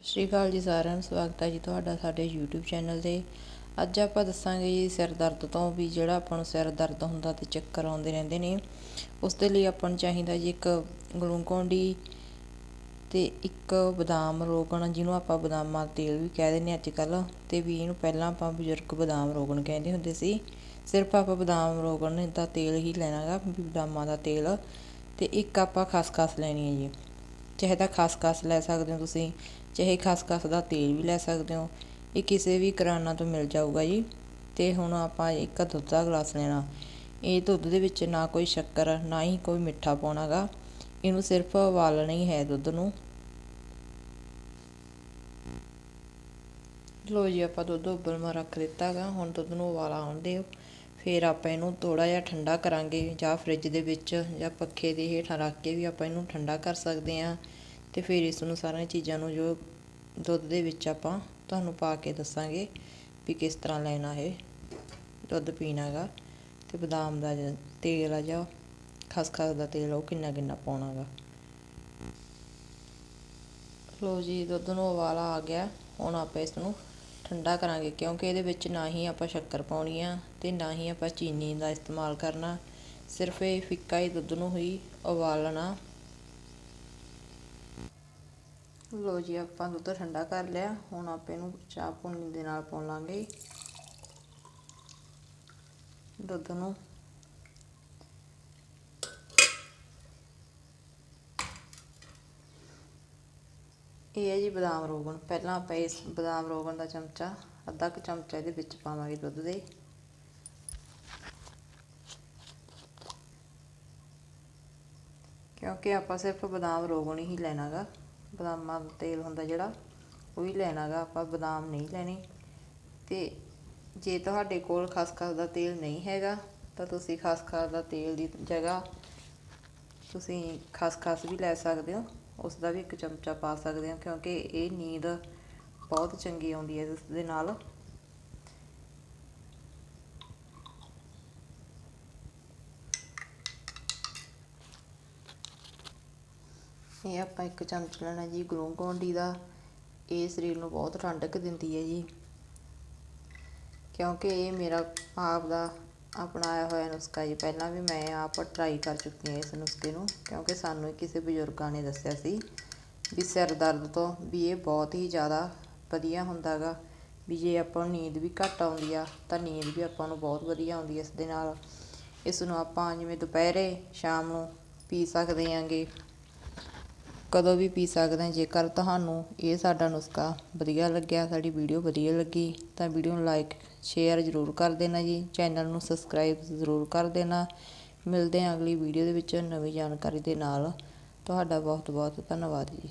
ਸਤਿ ਸ਼੍ਰੀ ਅਕਾਲ ਜੀ ਸਾਰਿਆਂ ਨੂੰ, ਸਵਾਗਤ ਹੈ ਜੀ ਤੁਹਾਡਾ ਸਾਡੇ YouTube ਚੈਨਲ ਤੇ। ਅੱਜ ਆਪਾਂ ਦੱਸਾਂਗੇ ਜੀ ਸਿਰ ਦਰਦ ਤੋਂ ਵੀ ਜਿਹੜਾ ਆਪਾਂ ਨੂੰ ਸਿਰ ਦਰਦ ਹੁੰਦਾ ਤੇ ਚੱਕਰ ਆਉਂਦੇ ਰਹਿੰਦੇ ਨੇ। ਉਸ ਦੇ ਲਈ ਆਪਾਂ ਨੂੰ ਚਾਹੀਦਾ ਜੀ ਇੱਕ ਗਲੂਕੋਨ ਡੀ ਤੇ ਇੱਕ ਬਦਾਮ ਰੋਗਣ, ਜਿਹਨੂੰ ਆਪਾਂ ਬਦਾਮਾਂ ਤੇਲ ਵੀ ਕਹਿ ਦਿੰਦੇ ਅੱਜ ਕੱਲ ਤੇ ਵੀ ਇਹਨੂੰ ਪਹਿਲਾਂ ਆਪਾਂ ਬਜ਼ੁਰਗ ਬਦਾਮ ਰੋਗਣ ਕਹਿੰਦੇ ਹੁੰਦੇ ਸੀ। ਸਿਰਫ ਆਪਾਂ ਬਦਾਮ ਰੋਗਣ ਦਾ ਤੇਲ ਹੀ ਲੈਣਾਗਾ ਬਦਾਮਾਂ ਦਾ ਤੇਲ, ਤੇ ਇੱਕ ਆਪਾਂ ਖਸਖਸ ਲੈਣੀ ਹੈ ਜੀ। ਚਾਹੇ ਤਾਂ ਖਸਖਸ ਲੈ ਸਕਦੇ ਹੋ ਤੁਸੀਂ ਚਾਹੇ ਖਸਖਸ ਦਾ ਤੇਲ ਵੀ ਲੈ ਸਕਦੇ ਹੋ। ਇਹ ਕਿਸੇ ਵੀ ਕਰਾਨਾ ਤੋਂ ਮਿਲ ਜਾਊਗਾ ਜੀ। ਤੇ ਹੁਣ ਆਪਾਂ ਇੱਕ ਦੁੱਧ ਦਾ ਗਲਾਸ ਲੈਣਾ। ਇਹ ਦੁੱਧ ਦੇ ਵਿੱਚ ਨਾ ਕੋਈ ਸ਼ੱਕਰ, ਨਾ ਹੀ ਕੋਈ ਮਿੱਠਾ ਪਾਉਣਾਗਾ ਇਹਨੂੰ ਸਿਰਫ ਉਬਾਲਣਾ ਹੀ ਹੈ ਦੁੱਧ ਨੂੰ। ਲੋ ਜੀ, ਆਪਾਂ ਦੁੱਧ ਉਬਲਮਾ ਰੱਖ ਦਿੱਤਾਗਾ ਹੁਣ ਦੁੱਧ ਨੂੰ ਉਬਾਲਾ ਆਉਣ ਦਿਓ। ਫਿਰ ਆਪਾਂ ਇਹਨੂੰ ਥੋੜਾ ਜਿਹਾ ਠੰਡਾ ਕਰਾਂਗੇ। ਜਾਂ ਫ੍ਰਿਜ ਦੇ ਵਿੱਚ ਜਾਂ ਪੱਖੇ ਦੇ ਹੇਠਾਂ ਰੱਖ ਕੇ ਵੀ ਆਪਾਂ ਇਹਨੂੰ ਠੰਡਾ ਕਰ ਸਕਦੇ ਹਾਂ। ਤੇ ਫਿਰ ਇਸ ਨੂੰ ਸਾਰੀਆਂ ਚੀਜ਼ਾਂ ਨੂੰ ਜੋ ਦੁੱਧ ਦੇ ਵਿੱਚ ਆਪਾਂ ਤੁਹਾਨੂੰ ਪਾ ਕੇ ਦੱਸਾਂਗੇ ਵੀ ਕਿਸ ਤਰ੍ਹਾਂ ਲੈਣਾ ਹੈ ਦੁੱਧ ਪੀਣਾਗਾ ਤੇ ਬਦਾਮ ਦਾ ਤੇਲ ਆ ਜਾਂ ਖਸਖਸ ਦਾ ਤੇਲ ਉਹ ਕਿੰਨਾ ਕਿੰਨਾ ਪਾਉਣਾਗਾ ਲੋ ਜੀ, ਦੁੱਧ ਨੂੰ ਉਬਾਲਾ ਆ ਗਿਆ। ਹੁਣ ਆਪਾਂ ਇਸ ਨੂੰ ਠੰਡਾ ਕਰਾਂਗੇ ਕਿਉਂਕਿ ਇਹਦੇ ਵਿੱਚ ਨਾ ਹੀ ਆਪਾਂ ਸ਼ੱਕਰ ਪਾਉਣੀ ਆ ਤੇ ਨਾ ਹੀ ਆਪਾਂ ਚੀਨੀ ਦਾ ਇਸਤੇਮਾਲ ਕਰਨਾ। ਸਿਰਫ ਇਹ ਫਿੱਕਾ ਹੀ ਦੁੱਧ ਨੂੰ ਹੀ ਉਬਾਲਣਾ ਲੋ ਜੀ, ਆਪਾਂ ਦੁੱਧ ਠੰਡਾ ਕਰ ਲਿਆ। ਹੁਣ ਆਪਾਂ ਇਹਨੂੰ ਚਾਹ ਪੁੰਨੀ ਦੇ ਨਾਲ ਪਾਉਣ ਲਾਂਗੇ। ਦੁੱਧ ਨੂੰ। ਇਹ ਹੈ ਜੀ ਬਦਾਮ ਰੋਗਣ। ਪਹਿਲਾਂ ਆਪਾਂ ਇਸ ਬਦਾਮ ਰੋਗਣ ਦਾ ਚਮਚਾ, ਅੱਧਾ ਕੁ ਚਮਚਾ ਇਹਦੇ ਵਿੱਚ ਪਾਵਾਂਗੇ ਦੁੱਧ ਦੇ। ਕਿਉਂਕਿ ਆਪਾਂ ਸਿਰਫ ਬਦਾਮ ਰੋਗਣ ਹੀ ਲੈਣਾਗਾ। ਬਦਾਮਾਂ ਦਾ ਤੇਲ ਹੁੰਦਾ ਜਿਹੜਾ, ਉਹ ਹੀ ਲੈਣਾਗਾ ਆਪਾਂ ਬਦਾਮ ਨਹੀਂ ਲੈਣੇ। ਤੇ ਜੇ ਤੁਹਾਡੇ ਕੋਲ ਖਸਖਸ ਦਾ ਤੇਲ ਨਹੀਂ ਹੈਗਾ, ਤਾਂ ਤੁਸੀਂ ਖਸਖਸ ਦਾ ਤੇਲ ਦੀ ਜਗ੍ਹਾ ਤੁਸੀਂ ਖਸਖਸ ਵੀ ਲੈ ਸਕਦੇ ਹੋ, ਉਸ ਦਾ ਵੀ ਇੱਕ ਚਮਚਾ ਪਾ ਸਕਦੇ ਹੋ, ਕਿਉਂਕਿ ਇਹ ਨੀਂਦ ਬਹੁਤ ਚੰਗੀ ਆਉਂਦੀ ਹੈ ਇਸ ਦੇ ਨਾਲ। ਇਹ ਆਪਾਂ ਇੱਕ ਚਮਚ ਲੈਣਾ ਜੀ ਗਲੂਕੋਨ ਡੀ ਦਾ। ਇਹ ਸਰੀਰ ਨੂੰ ਬਹੁਤ ਠੰਡਕ ਦਿੰਦੀ ਹੈ ਜੀ। ਕਿਉਂਕਿ ਇਹ ਮੇਰਾ ਆਪ ਦਾ ਅਪਣਾਇਆ ਹੋਇਆ ਨੁਸਖਾ ਜੀ। ਪਹਿਲਾਂ ਵੀ ਮੈਂ ਆਪ ਟਰਾਈ ਕਰ ਚੁੱਕੀ ਹਾਂ ਇਸ ਨੁਸਖੇ ਨੂੰ, ਕਿਉਂਕਿ ਸਾਨੂੰ ਕਿਸੇ ਬਜ਼ੁਰਗਾਂ ਨੇ ਦੱਸਿਆ ਸੀ ਵੀ ਸਿਰ ਦਰਦ ਤੋਂ ਵੀ ਇਹ ਬਹੁਤ ਹੀ ਜ਼ਿਆਦਾ ਵਧੀਆ ਹੁੰਦਾਗਾ ਵੀ ਜੇ ਆਪਾਂ ਨੂੰ ਨੀਂਦ ਵੀ ਘੱਟ ਆਉਂਦੀ ਆ, ਤਾਂ ਨੀਂਦ ਵੀ ਆਪਾਂ ਨੂੰ ਬਹੁਤ ਵਧੀਆ ਆਉਂਦੀ ਇਸ ਦੇ ਨਾਲ। ਇਸ ਨੂੰ ਆਪਾਂ ਜਿਵੇਂ ਦੁਪਹਿਰੇ, ਸ਼ਾਮ ਨੂੰ ਪੀ ਸਕਦੇ ਆਂਗੇ। ਕਦੋਂ ਵੀ ਪੀ ਸਕਦੇ ਹਾਂ। ਜੇਕਰ ਤੁਹਾਨੂੰ ਇਹ ਸਾਡਾ ਨੁਸਖਾ ਵਧੀਆ ਲੱਗਿਆ, ਸਾਡੀ ਵੀਡੀਓ ਵਧੀਆ ਲੱਗੀ, ਤਾਂ ਵੀਡੀਓ ਨੂੰ ਲਾਈਕ ਸ਼ੇਅਰ ਜ਼ਰੂਰ ਕਰ ਦੇਣਾ ਜੀ। ਚੈਨਲ ਨੂੰ ਸਬਸਕ੍ਰਾਈਬ ਜ਼ਰੂਰ ਕਰ ਦੇਣਾ। ਮਿਲਦੇ ਹਾਂ ਅਗਲੀ ਵੀਡੀਓ ਦੇ ਵਿੱਚ ਨਵੀਂ ਜਾਣਕਾਰੀ ਦੇ ਨਾਲ। ਤੁਹਾਡਾ ਬਹੁਤ ਬਹੁਤ ਧੰਨਵਾਦ ਜੀ।